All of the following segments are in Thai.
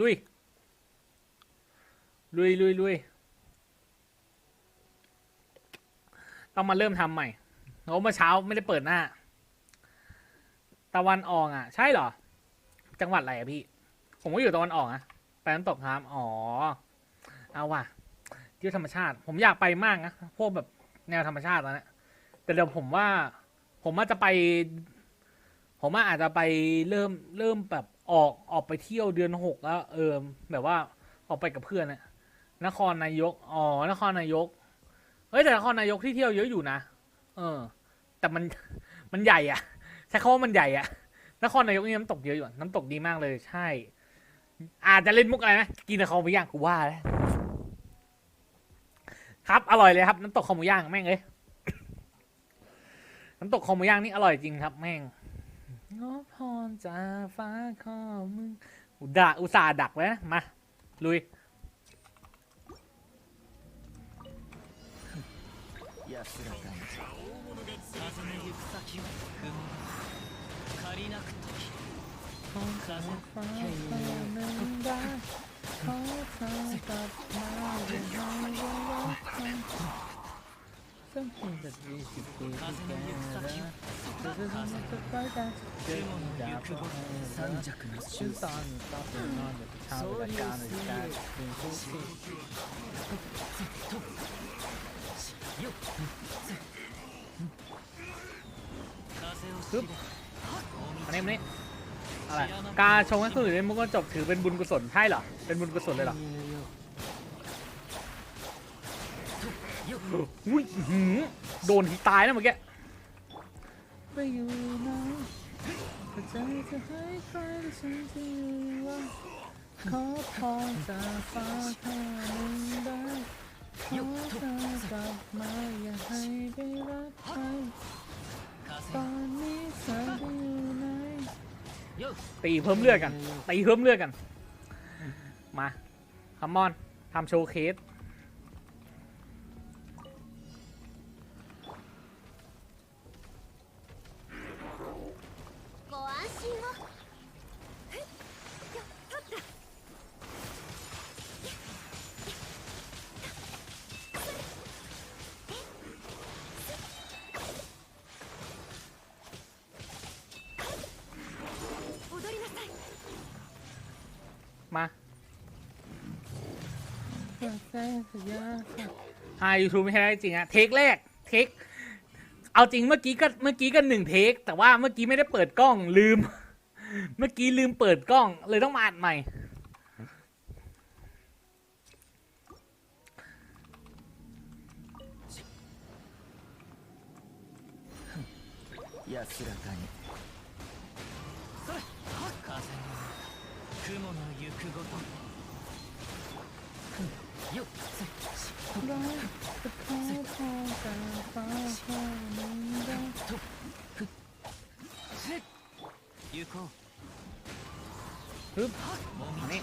ลุย ลุยลุยลุยต้องมาเริ่มทำใหม่โอ้เมื่อเช้าไม่ได้เปิดหน้า ตะวันออกอะ ใช่เหรอ จังหวัดอะไรอะพี่ ผมก็อยู่ตะวันออกอะไปน้ำตกครับอ๋อ เอาว่ะเที่ยวธรรมชาติ ผมอยากไปมากนะ พวกแบบแนวธรรมชาติแล้วนะแต่เดี๋ยวผมว่า ผมอาจจะไป ผมอาจจะไปเริ่มเริ่มแบบออกออกไปเที่ยวเดือนหกแล้วเออแบบว่าออกไปกับเพื่อนนะนครนายกอ๋อนครนายกเฮ้ยแต่นครนายกที่เที่ยวเยอะอยู่นะเออ แต่มันมันใหญ่อะใช้คำว่ามันใหญ่อะนครนายกนี่น้ำตกเยอะอยู่น้ำตกดีมากเลยใช่ อาจจะเล่นมุกอะไรนะกินแต่คอหมูย่างกูว่าแล้วครับอร่อยเลยครับน้ำตกคอหมูย่างแม่งเลยน้ำตกคอหมูย่างนี่อร่อยจริงครับ แม่ง งอพรจากฟ้าข้อมึงอุดาอุตส่าห์ดักไว้นะ มา ลุย 安らかに風の行く先は雲借りなく時風ฟ้าข้อมึงได้ขอเธอกลับมาอย่าให้เวลาผ่าน ตั้บปีะแนนนี้อันนี่อะไร การชงให้คนอื่นเล่มุกก็จบถือเป็นบุญกุศลใช่เหรอ เป็นบุญกุศลเลยเหรอ อุ้ยหืมโดนทีตายนะเมื่อกี้ไปอยู่นหัใจจะให้ใครที่ฉันจะอยู่ว่าขอพรจากฟ้าแค่มึงได้ขอเธอกลับมาอย่าให้ไปรักใครตอนนี้ฉันจะอยู่ไหนตีเพิ่มเลือดกันตีเพิ่มเลือดกันมาคัมมอนทำโชว์เคส ฮายยูทูบไม่ใช่ได้จริงอะเทคแรก เทค เอาจริงเมื่อกี้ก็เมื่อกี้ก็หนึ่งเทค แต่ว่าเมื่อกี้ไม่ได้เปิดกล้องลืม เมื่อกี้ลืมเปิดกล้อง เลยต้องมาอัดใหม่ 安らかに うっ。ね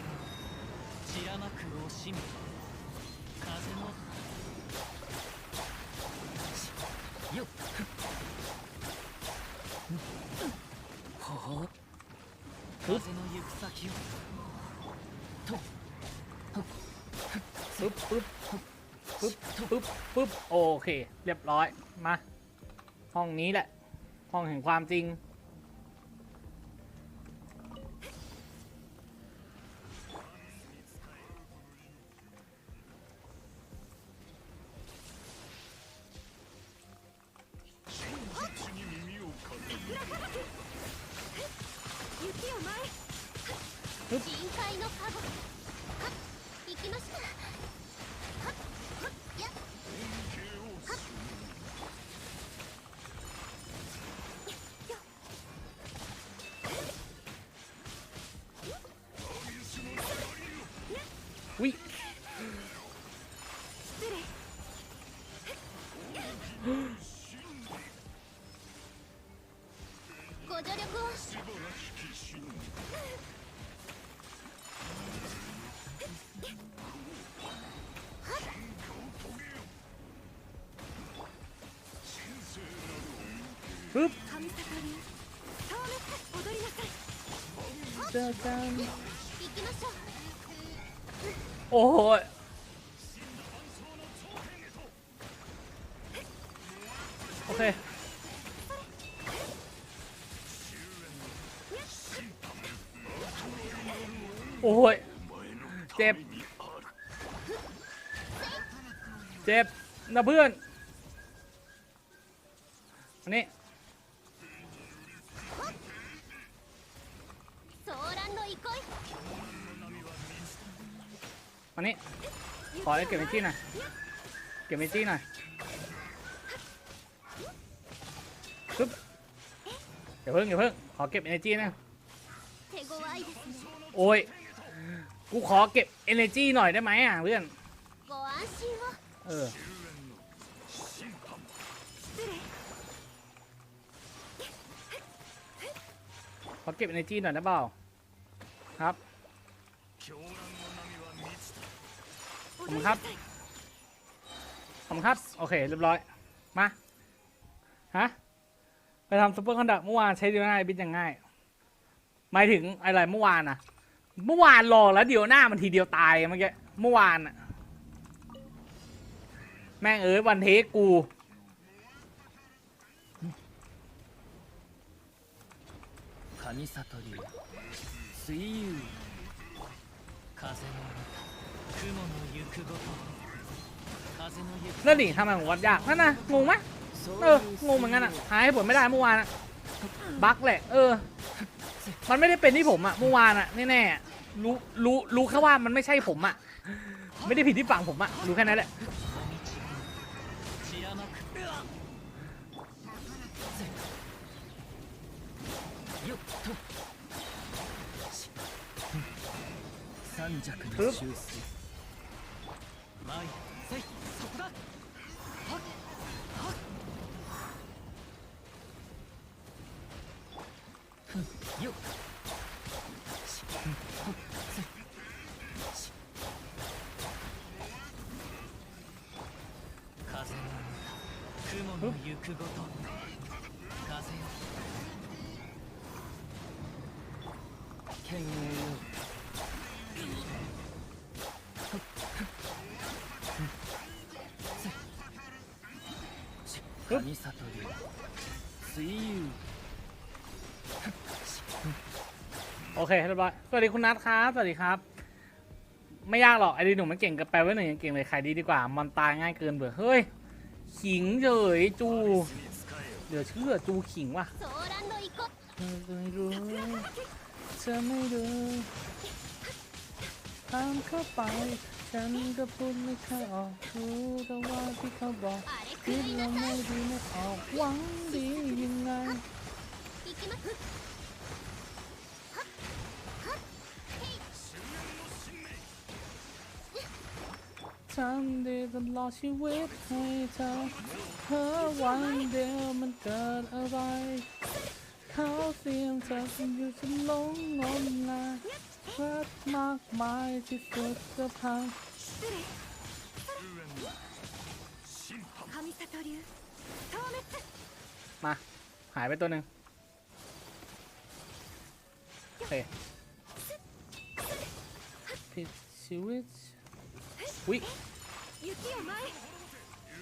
らく惜しみ風のよっ。行く先をとっ ปึ๊บปึ๊บปึ๊บปึ๊บปึ๊บโอเค เรียบร้อย มา ห้องนี้แหละ ห้องแห่งความจริง 雪を前ふっ深海のカゴはっ行きました ほいご助力をふっじゃじゃん โอ้โหโอเคโอ้ยเจ็บ เจ็บนะเพื่อน มานี้ขอเก็บเมจีหน่อยเก็บเมจีหน่อยปึ๊บอย่าเพิ่งอย่าเพิ่งขอเก็บเอเนจีนะโอ้ยกูขอเก็บเอเนจีหน่อยได้ไหมอะเพื่อนเออขอเก็บเอเนจีหน่อยนะเปล่าครับ ผมครับ ผมครับ โอเค เรียบร้อย มา ฮะ ไปทำซุปเปอร์คอนดักเมื่อวานใช้เดียวหน้าบิดยังง่าย หมายถึงอะไรเมื่อวานอะเมื่อวานรอแล้วเดียวหน้ามันทีเดียวตายเมื่อกี้ เมื่อวานอะแม่งเอ้ยวันเทกู神里、水遊風の中 นั่นดิทำไมผมวัดยากนั่นนะงงไหมเอองงเหมือนกันอะหายผลไม่ได้เมื่อวานอะบั๊กแหละเออ มันไม่ได้เป็นที่ผมอะเมื่อวานอะแน่แน่รู้รู้รู้แค่ว่ามันไม่ใช่ผมอะไม่ได้ผิดที่ฝั่งผมอะรู้แค่นั้นแหละปึ๊บ せいそこだ。はっはっ。よっ。しふんほっ。せし風雲の行くごと。風よ。剣栄さという水友โอเคเรียบร้อยสวัสดีคุณนัทครับ สวัสดีครับ ไม่ยากหรอกไอ้ดีหนุ่มมันเก่งกับแปลว่าหนึ่งยังเก่งเลยใครดีดีกว่า มันตายง่ายเกินเบื่อเฮ้ย ขิงเฉยจูเดี๋ยวเชื่อจูขิงว่ะไม่รู้เธไม่รู้ตาเข้าไป ฉันก็พูดไม่ค่อยออกรู้แต่ว่าที่เขาบอกคิดเราไม่ดีไม่ออกหวังดียังไงทำดีตลอดชีวิตให้เธอเธอวันเดียวมันเกิดอะไร เขาเสียงเธออยู่ฉันหลงงมงาย เพิดมากมายที่เกิดจะพังมา หายไปตัวหนึ่งโอเคผิดชีวิตวิ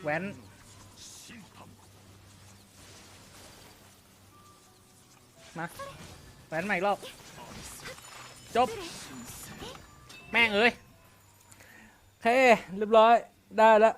แวนมาแวนใหม่รอบ จบ แม่งเอ้ยโอเคเรียบร้อยได้แล้ว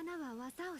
刀は技を